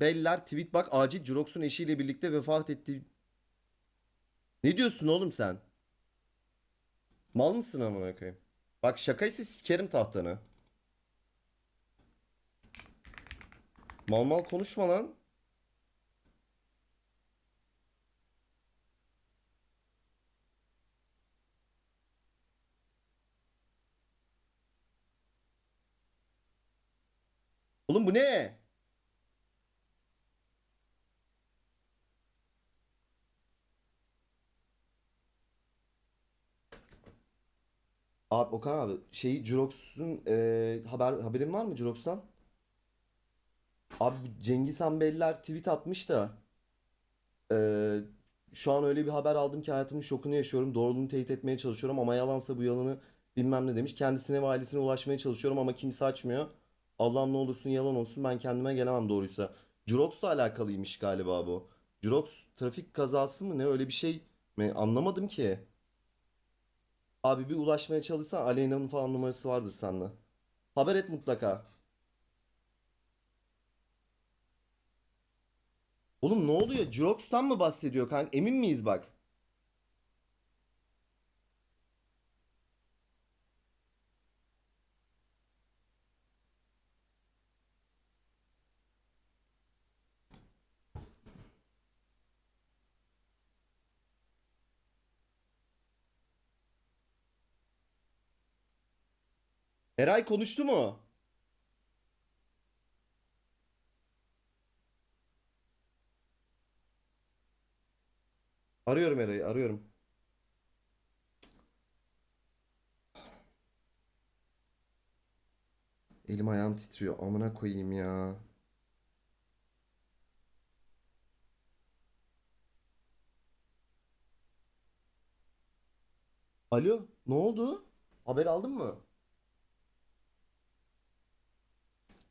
Beller tweet bak acil Jurox'un eşiyle birlikte vefat etti. Ne diyorsun oğlum sen? Mal mısın amına koyayım? Bak şakaysa sikerim tahtanı. Mal mal konuşma lan. Oğlum bu ne? Abi Okan abi şeyi Jurox'un e, haber haberin var mı Jurox'tan? Abi Cengiz Han Beller tweet atmış da e, şu an öyle bir haber aldım ki hayatımın şokunu yaşıyorum. Doğruluğunu teyit etmeye çalışıyorum ama yalansa bu yalanı bilmem ne demiş. Kendisine ve ailesine ulaşmaya çalışıyorum ama kimse açmıyor. Allah'ım ne olursun yalan olsun ben kendime gelemem doğruysa. Jurox'la alakalıymış galiba bu. Jurox trafik kazası mı ne öyle bir şey mi anlamadım ki. Abi bir ulaşmaya çalışsan Aleyna'nın falan numarası vardır sende. Haber et mutlaka. Oğlum ne oluyor? Jurox'tan mı bahsediyor kanka? Emin miyiz bak? Eray konuştu mu? Arıyorum Eray'ı, arıyorum. Elim ayağım titriyor. Amına koyayım ya. Alo, ne oldu? Haber aldın mı?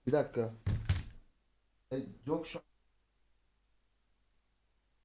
Bir dakika. E, yok şu